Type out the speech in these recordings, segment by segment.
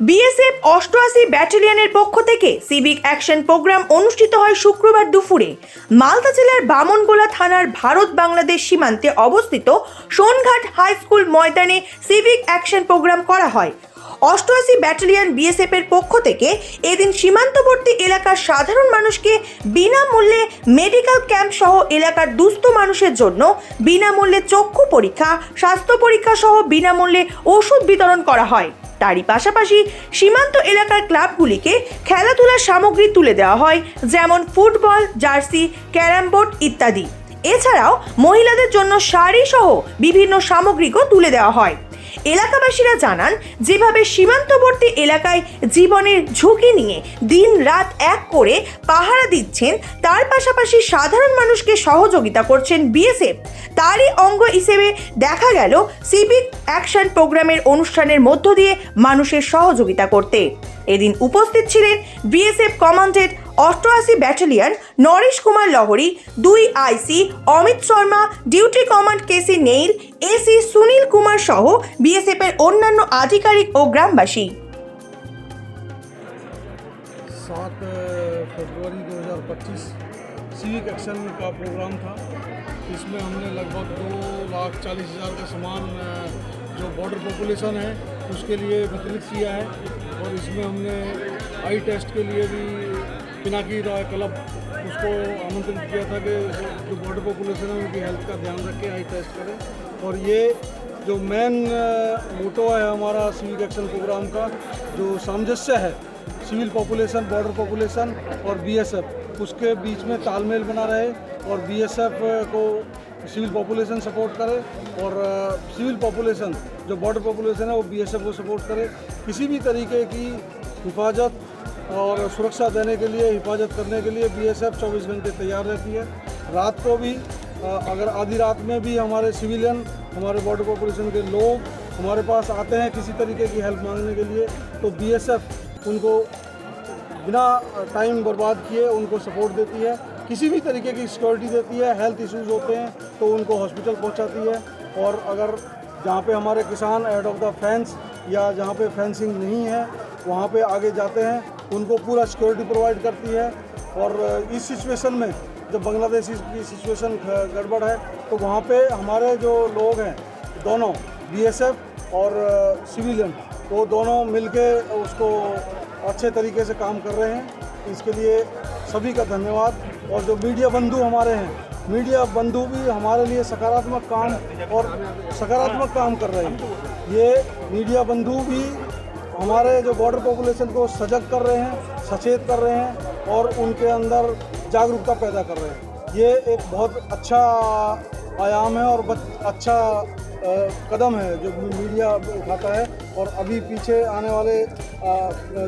BSF অষ্টআশি ব্যাটালিয়নের পক্ষ থেকে সিভিক অ্যাকশন প্রোগ্রাম অনুষ্ঠিত হয় শুক্রবার দুপুরে। মালদা জেলার বামনগোলা থানার ভারত বাংলাদেশ সীমান্তে অবস্থিত সোনঘাট হাই স্কুল ময়দানে সিভিক অ্যাকশন প্রোগ্রাম করা হয়। অষ্টআশি ব্যাটালিয়ন বিএসএফ এর পক্ষ থেকে এদিন সীমান্তবর্তী এলাকার সাধারণ মানুষকে বিনামূল্যে মেডিকেল ক্যাম্প সহ এলাকার দুস্থ মানুষের জন্য বিনামূল্যে চক্ষু পরীক্ষা, স্বাস্থ্য পরীক্ষা সহ বিনামূল্যে ওষুধ বিতরণ করা হয়। তারই পাশাপাশি সীমান্ত এলাকার ক্লাবগুলিকে খেলাধুলার সামগ্রী তুলে দেওয়া হয়, যেমন ফুটবল, জার্সি ক্যারাম বোর্ড ইত্যাদি। এছাড়াও মহিলাদের জন্য শাড়ি সহ বিভিন্ন সামগ্রীও তুলে দেওয়া হয়। এলাকাবাসীরা জানান, যেভাবে সীমান্তবর্তী এলাকায় জীবনের ঝুঁকি নিয়ে দিন রাত এক করে পাহারা দিচ্ছেন, তার পাশাপাশি সাধারণ মানুষকে সহযোগিতা করছেন বিএসএফ। তারই অঙ্গ হিসেবে দেখা গেল সিভিক অ্যাকশন প্রোগ্রামের অনুষ্ঠানের মধ্য দিয়ে মানুষের সহযোগিতা করতে। এদিন উপস্থিত ছিলেন বিএসএফ কমান্ডেড অষ্টআশি ব্যাটালিয়ন নরেশ কুমার লহরি দুই IC Amit Sharma duty command KC nail AC Sunil Kumar সহ বিএসএফ এর অন্যান্য আধিকারিক ও গ্রামবাসী सात फरवरी 2025 सिविक एक्शन का प्रोग्राम था इसमें हमने लगभग दो लाख चालीस हज़ार का सामान अ, जो बॉर्डर पॉपुलेशन है उसके लिए वितरित किया है और इसमें हमने आई टेस्ट के लिए भी पिनाकी रॉय क्लब उसको आमंत्रित किया था कि जो बॉर्डर पॉपुलेशन है, उनकी हेल्थ का ध्यान रख आई टेस्ट करें। और ये जो मेन मोटो है हमारा सिविक एक्शन प्रोग्राम का, जो सामंजस्य है सिविल पॉपुलेशन बॉर्डर पॉपुलेशन और बीएसएफ उसके बीच में तालमेल बना रहे और बीएसएफ को सिविल पॉपुलेशन सपोर्ट करे और सिविल पॉपुलेशन जो बॉर्डर पॉपुलेशन है, वो बीएसएफ को सपोर्ट करे। किसी भी तरीके की हिफाजत और सुरक्षा देने के लिए, हिफाजत करने के लिए बीएसएफ 24 घंटे तैयार रहती है। रात को भी अगर आधी रात में भी हमारे सिविलियन, हमारे बॉर्डर पॉपुलेशन के लोग हमारे पास आते हैं किसी तरीके की हेल्प मांगने के लिए तो बीएसएफ उनको बिना टाइम बर्बाद किए उनको सपोर्ट देती है। किसी भी तरीके की सिक्योरिटी देती है हेल्थ इश्यूज़ होते हैं तो उनको हॉस्पिटल पहुंचाती है। और अगर जहाँ पे हमारे किसान एड ऑफ़ द फेंस या जहाँ पे फेंसिंग नहीं है, वहाँ पे आगे जाते हैं उनको पूरा सिक्योरिटी प्रोवाइड करती है। और इस सिचुएशन में जब बांग्लादेश की सिचुएशन गड़बड़ है तो वहाँ पे हमारे जो लोग हैं, दोनों बीएसएफ और सिविलियन वो दोनों मिलके उसको अच्छे तरीके से काम कर रहे हैं। इसके लिए सभी का धन्यवाद। और जो मीडिया बंधु हमारे हैं, मीडिया बंधु भी हमारे लिए सकारात्मक काम और सकारात्मक काम कर रहे हैं। ये मीडिया बंधु भी हमारे जो बॉर्डर पॉपुलेशन को सजग कर रहे हैं, सचेत कर रहे हैं और उनके अंदर जागरूकता पैदा कर रहे हैं। ये एक बहुत अच्छा आयाम है और अच्छा कदम है जो मीडिया उठाता है और अभी पीछे आने वाले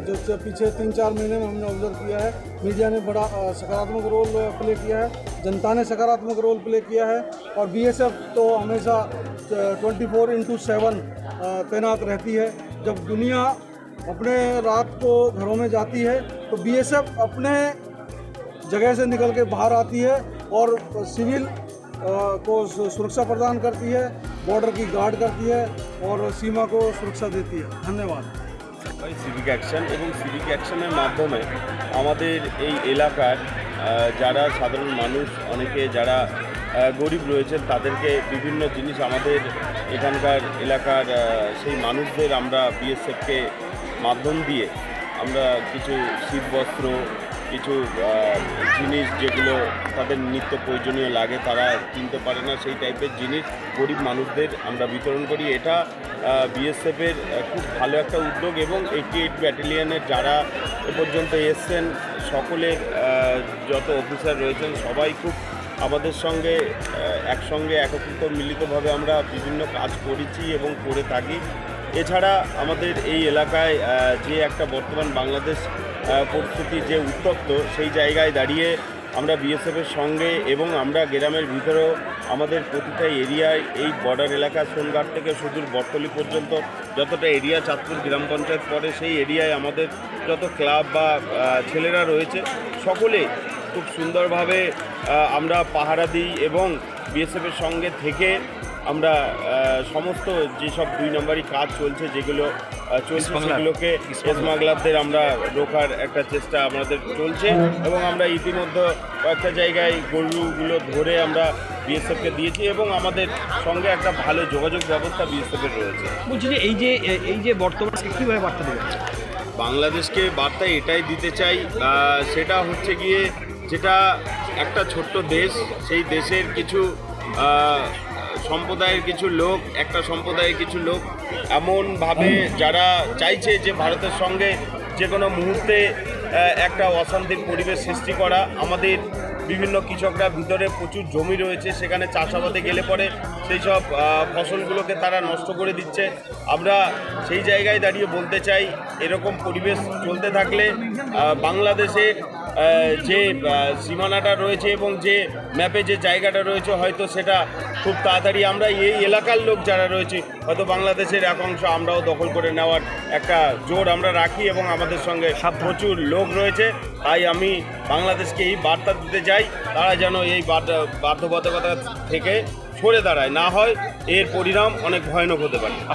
जो पीछे तीन चार महीने में हमने ऑब्ज़र्व किया है मीडिया ने बड़ा सकारात्मक रोल प्ले किया है, जनता ने सकारात्मक रोल प्ले किया है और बीएसएफ तो हमेशा ट्वेंटी फोर इंटू सेवन तैनात रहती है। जब दुनिया अपने रात को घरों में जाती है तो बीएसएफ अपने जगह से निकल के बाहर आती है और सिविल अ, को सु- सुरक्षा प्रदान करती है बॉर्डर की गार्ड करती है और सीमा को सुरक्षा देती है धन्यवाद সরকারি সিভিক অ্যাকশন এবং সিভিক অ্যাকশনের মাধ্যমে আমাদের এই এলাকার আহ, যারা সাধারণ মানুষ অনেকে যারা আহ, গরিব রয়েছেন, তাদেরকে বিভিন্ন জিনিস আমাদের এখানকার এলাকার সেই মানুষদের আমরা বিএসএফকে মাধ্যম দিয়ে আমরা কিছু শীতবস্ত্র কিছু জিনিস যেগুলো তাদের নিত্য প্রয়োজনীয় লাগে, তারা কিনতে পারে না, সেই টাইপের জিনিস গরিব মানুষদের আমরা বিতরণ করি। এটা বিএসএফের খুব ভালো একটা উদ্যোগ এবং এইটি এইট ব্যাটালিয়নের যারা এ পর্যন্ত এসছেন, সকলের যত অফিসার রয়েছেন, সবাই খুব আমাদের সঙ্গে একসঙ্গে, একত্রিত, মিলিতভাবে আমরা বিভিন্ন কাজ করেছি এবং করে থাকি। এছাড়া আমাদের এই এলাকায় যে একটা বর্তমান বাংলাদেশ পরিস্থিতি যে উত্তপ্ত, সেই জায়গায় দাঁড়িয়ে আমরা বিএসএফের সঙ্গে এবং আমরা গ্রামের ভিতরেও আমাদের প্রতিটা এরিয়ায় এই বর্ডার এলাকা সোনঘাট থেকে সুদূর বটতলি পর্যন্ত যতটা এরিয়া চাঁদপুর গ্রাম পঞ্চায়েত পড়ে, সেই এরিয়ায় আমাদের যত ক্লাব বা ছেলেরা রয়েছে, সকলে খুব সুন্দরভাবে আমরা পাহারা দিই এবং বিএসএফের সঙ্গে থেকে আমরা সমস্ত যেসব দুই নম্বরই কাজ চলছে যেগুলো চলছে। সেগুলোকে স্মাগলারদের আমরা রোখার একটা চেষ্টা আমাদের চলছে এবং আমরা ইতিমধ্যে কয়েকটা জায়গায় গরুগুলো ধরে আমরা বিএসএফকে দিয়েছি এবং আমাদের সঙ্গে একটা ভালো যোগাযোগ ব্যবস্থা বিএসএফের রয়েছে। বলছি যে এই যে এই যে বর্তমানকে কীভাবে বার্তা দেবেন? বাংলাদেশকে বার্তা এটাই দিতে চাই সেটা হচ্ছে গিয়ে যেটা একটা ছোট্ট দেশ, সেই দেশের কিছু সম্প্রদায়ের কিছু লোক, একটা সম্প্রদায়ের কিছু লোক এমনভাবে যারা চাইছে যে ভারতের সঙ্গে যে কোনো মুহূর্তে একটা অশান্তির পরিবেশ সৃষ্টি করা। আমাদের বিভিন্ন কৃষকরা ভিতরে প্রচুর জমি রয়েছে, সেখানে চাষাবাদে গেলে পরে সেই সব ফসলগুলোকে তারা নষ্ট করে দিচ্ছে। আমরা সেই জায়গায় দাঁড়িয়ে বলতে চাই, এরকম পরিবেশ চলতে থাকলে বাংলাদেশে যে সীমানাটা রয়েছে এবং যে ম্যাপে যে জায়গাটা রয়েছে হয়তো সেটা খুব তাড়াতাড়ি আমরা এই এলাকার লোক যারা রয়েছে হয়তো বাংলাদেশের এক অংশ আমরাও দখল করে নেওয়ার একটা জোর আমরা রাখি এবং আমাদের সঙ্গে প্রচুর লোক রয়েছে। তাই আমি বাংলাদেশকে এই বার্তা দিতে চাই তারা যেন এই বাধ্য- বাধ্যবাধকতা থেকে সরে দাঁড়ায়। না হয় এর পরিণাম অনেক ভয়ানক হতে পারে।